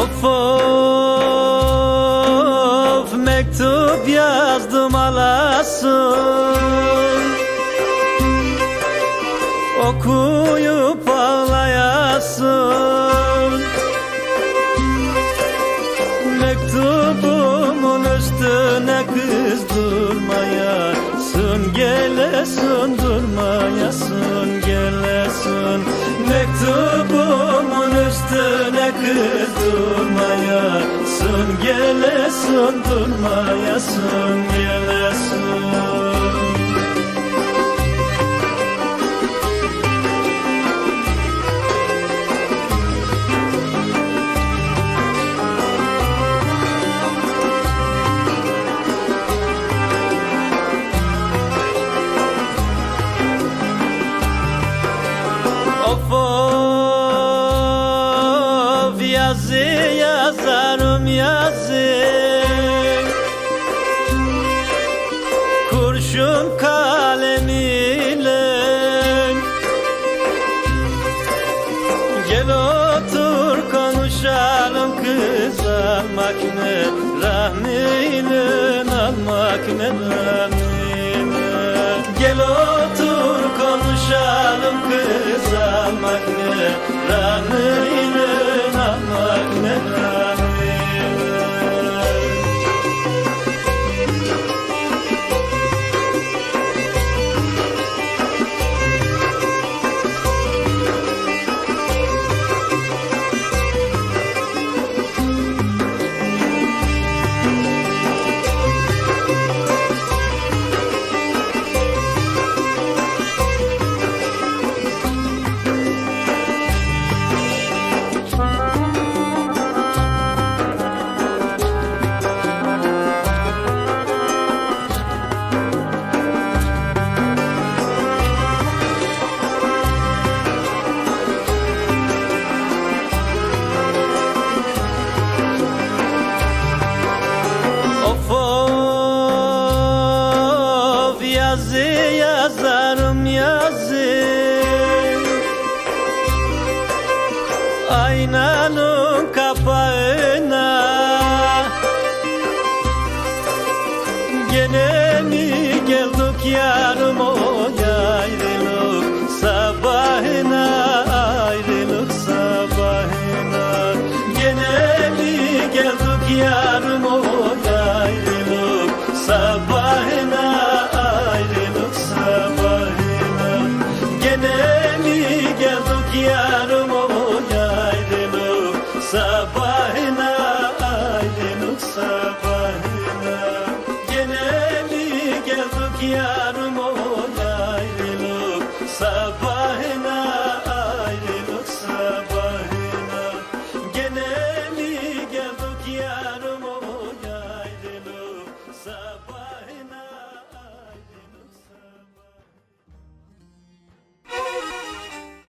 Of of mektup yazdım alasın. Okuyup ağlayasın. Mektubumun üstüne kızdırmayasın Gelesin durmayasın gelesin üstüne kızdırmayasın Gelesin durmayasın gelesin yazı yazarım yazı. Kurşun kalemiyle Gel otur konuşalım kız almak ne? Rahmine almak ne? rahmine aynanın kapağına. Gene mi geldik yarım o ayrılık sabahına ayrılık sabahına? Gene mi geldik yarım o ayrılık sabahına? yarım ol ayrılık sabahına ayrılık sabahına. Gene mi geldik? Yarım ol ayrılık sabahına